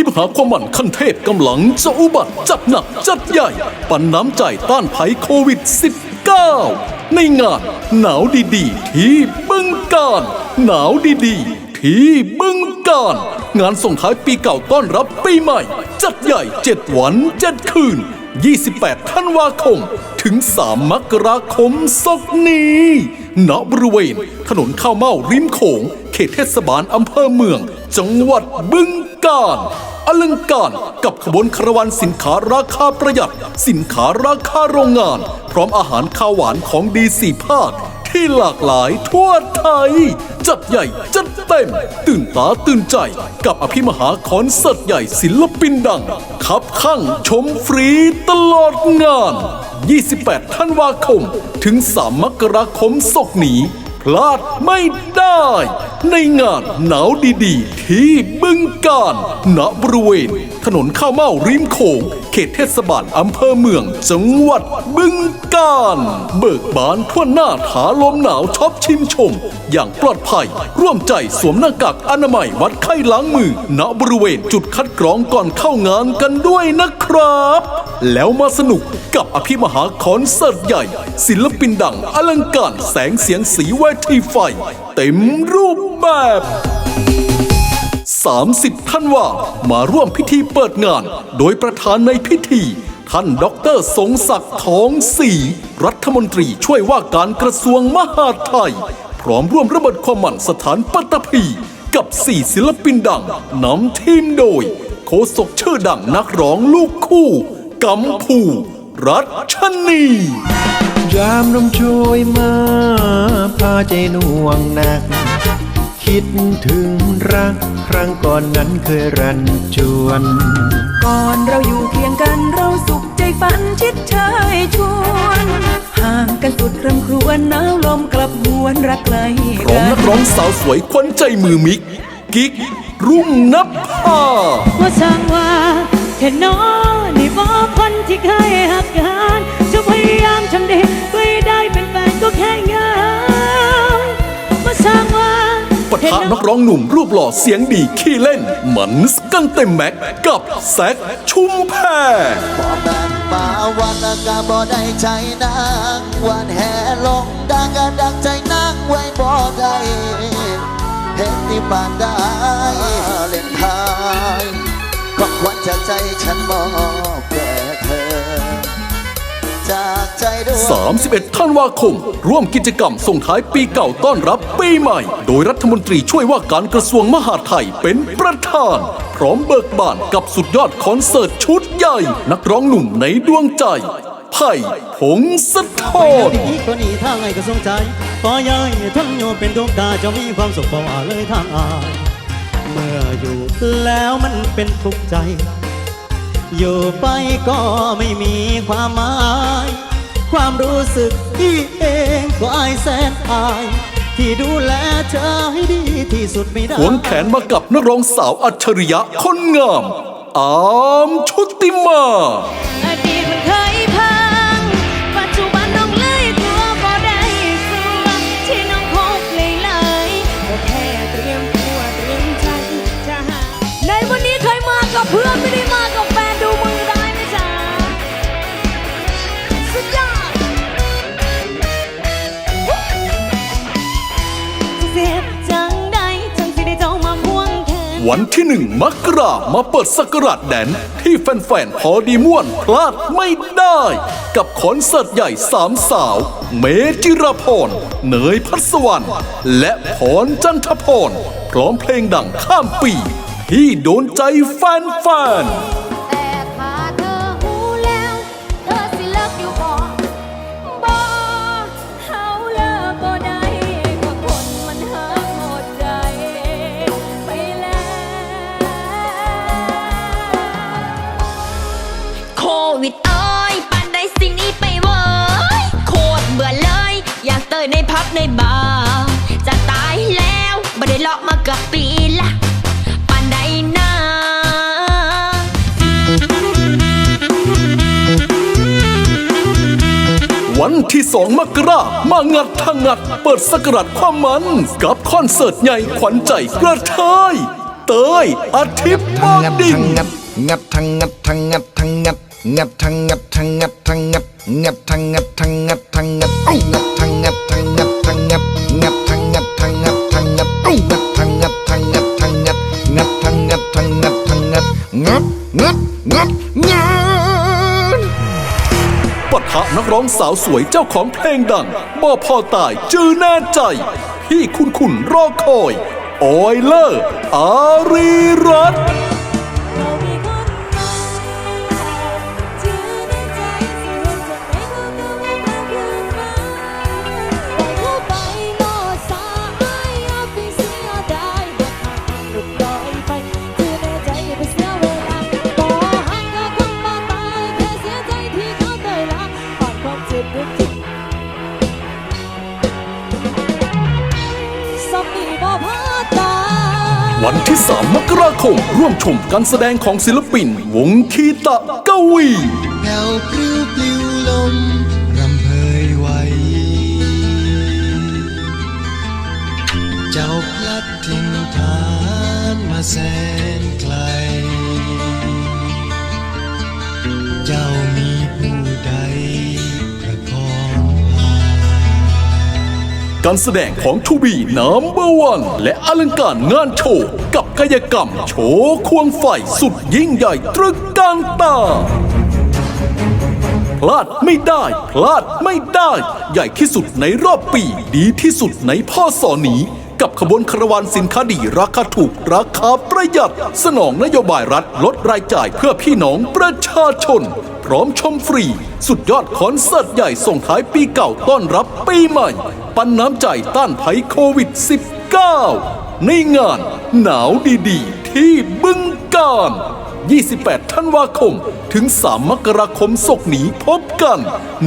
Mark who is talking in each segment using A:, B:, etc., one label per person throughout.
A: พิมหาความหมั่นขั้นเทพกำลังจะอุบัติจัดหนักจัดใหญ่ ปันน้ำใจต้านภัยโควิด -19 ในงานหนาวดีๆ ที่บึงการ หนาวดีๆ ที่บึงการ งานส่งท้ายปีเก่าต้อนรับปีใหม่ จัดใหญ่ 7 วัน 7 คืน 28 ธันวาคม ถึง 3 มกราคมศกนี้ณบริเวณ ถนนข้าวเม่าริมโขง เขตเทศบาลอำเภอเมือง จังหวัดบึงกาฬอลังการกับขบวนคาราวานสินค้าราคาประหยัด สินค้าราคาโรงงาน พร้อมอาหารข้าวหวานของดีสี่ภาคที่หลากหลายทั่วไทย จัดใหญ่จัดเต็ม ตื่นตาตื่นใจ กับอภิมหาคอนเสิร์ตใหญ่ศิลปินดังขับข้างชมฟรีตลอดงาน 28 ธันวาคม ถึง 3 มกราคมศกนี้ พลาดไม่ได้ ในงานหนาวดีๆ ที่บึงกาฬณบริเวณ ถนนข้าวเม่าริมโขง เขตเทศบาลอำเภอเมือง จังหวัดบึงกาฬเบิกบานทั่วหน้าถาลมหนาวชอบชิมชม อย่างปลอดภัย ร่วมใจสวมหน้ากากอนามัยวัดไข้ล้างมือ ณบริเวณจุดคัดกรองก่อนเข้างานกันด้วยนะครับ แล้วมาสนุกกับอภิมหาคอนเสิร์ตใหญ่ ศิลปินดังอลังการแสงเสียงสีเวทีไฟ เต็มรูปแบบ 30ท่านว่ามาร่วมพิธีเปิดงาน โดยประธานในพิธี ท่านดอกเตอรสงศักดิ์ทองศรีรัฐมนตรีช่วยว่าการกระทรวงมหาดไทย พร้อมร่วมระเบิดความหมันสถานปัตตภีกับสี่ศิลปินดังนำทีมโดย โคศกชื่อดังนักร้องลูกคู่ กำพู รัชนี
B: ยามลมโชยมาพาใจหน่วงหนัก คิดถึงรักครั้งก่อนนั้นเคยรันจวน
C: ก่อนเราอยู่เคียงกันเราสุขใจฝันชิดเชยชวนห่างกันสุดรำครวญหนาวลมกลับหวนรักไกล
A: พร้อม
C: กั
A: นักร้องสาวสวยขวัญใจมือมิก กิ๊กรุ่งนับพา
D: ว่าสั่งว่าแค่น้อนี่ บอกคนที่เคยหักกันจะพยายามทำดีเพื่อได้เป็นแฟนก็แค่งานว่าสั่งว่า
A: ปะทะนักร้องหนุ่มรูปหล่อเสียงดีขี้เล่น มันสกันเต็มแม็กกับแซคชุมแพ
E: บอกนั้นมาวันละกาบ่ได้ใจนางวันแห่ลงดังกะดังใจนางไว้บ่ได้เห็นที่บ้านได้เล่นทาย ของขวัญจากใจฉันมอบแก่เธอ จากใจด้วย
A: 31ธันวาคม ร่วมกิจกรรมส่งท้ายปีเก่าต้อนรับปีใหม่ โดยรัฐมนตรีช่วยว่าการกระทรวงมหาดไทยเป็นประธาน พร้อมเบิกบานกับสุดยอดคอนเสิร์ตชุดใหญ่ นักร้องหนุ่มในดวงใจไผ่พงศธร
F: อีกคนนี้ทางไงก็สงใจปอยายทั้งโยมเป็นทุกตาจะมีความสุขเพราะว่าเลยทางอาย เมื่ออยู่แล้วมันเป็นทุกข์ใจ อยู่ไปก็ไม่มีความหมาย ความรู้สึกที่เองก็อายแสนอาย ที่ดูแลเธอให้ดีที่สุดไม่ได้
A: หวงแขนมากับนักร้องสาวอัจฉริยะคนงาม อามชุติมา
D: วัน
A: ที่หนึ่งมกรามาเปิดสกราชแดน ที่แฟนๆพอดีม่วนพลาดไม่ได้ กับคอนเสิร์ตใหญ่สามสาว เมจิราพรเนยพัสวรรณและพรจันทพรพร้อมเพลงดังข้ามปี ที่โดนใจแฟนๆ
G: ยาก
H: เตยในพับในบาร์จะตายแล้วบ่ได้เลาะมาเกือบปีละปันได้นา
A: วันที่สองมกรามางัดทางงัด เปิดสกราดความมัน กับคอนเสิร์ตใหญ่ขวัญใจกระเทยเตยอาทิตย์บอดดิ้ง
B: งับงับทั้งงับทั้งงับทั้งงับงับทั้งงับทั้งงับทั้งงับงับทั้งงับทั้งงับทั้งงับงับ
A: สาวสวยเจ้าของเพลงดังบ่อพอตายจือแน่ใจพี่คุณคุณรอคอย ออยเลอร์ อารีรัตน์
D: วันที่
A: 3 มกราคม ร่วมชมการแสดงของศิลปิน วงคีตะกวี
I: แผ่วพริ้วปลิวลม การ
A: แสดงของทูบีนัมเบอร์วันและอลังการงานโชว์ กับกายกรรมโชว์ควงไฟสุดยิ่งใหญ่ตรึกกลางตา พลาดไม่ได้ พลาดไม่ได้ ใหญ่ที่สุดในรอบปี ดีที่สุดในพ่อสอนี้กับขบวนคาราวานสินค้าดีราคาถูกราคาประหยัด สนองนโยบายรัฐลดรายจ่ายเพื่อพี่น้องประชาชน ร้อมชมฟรี สุดยอดคอนเสิร์ตใหญ่ส่งท้ายปีเก่าต้อนรับปีใหม่ ปันน้ำใจต้านภัยโควิด -19 ในงานหนาวดีๆ ที่บึงกาฬ28 ธันวาคม ถึง 3 มกราคมศกนี้พบกัน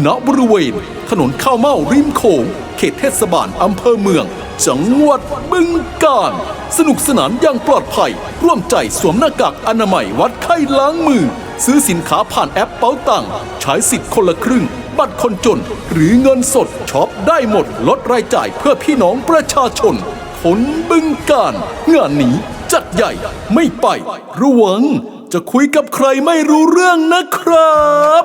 A: ณบริเวณ ถนนข้าวเม่าริมโขงเขตเทศบาลอำเภอเมืองจังหวัดบึงกาฬสนุกสนานอย่างปลอดภัย ร่วมใจสวมหน้ากากอนามัยวัดไข้ล้างมือ ซื้อสินค้าผ่านแอปเป๋าตังใช้สิทธิ์คนละครึ่ง บัตรคนจน หรือเงินสดช็อปได้หมดลดรายจ่ายเพื่อพี่น้องประชาชนผลบึงการงานนี้จัดใหญ่ไม่ไป ระวัง จะคุยกับใครไม่รู้เรื่องนะครับ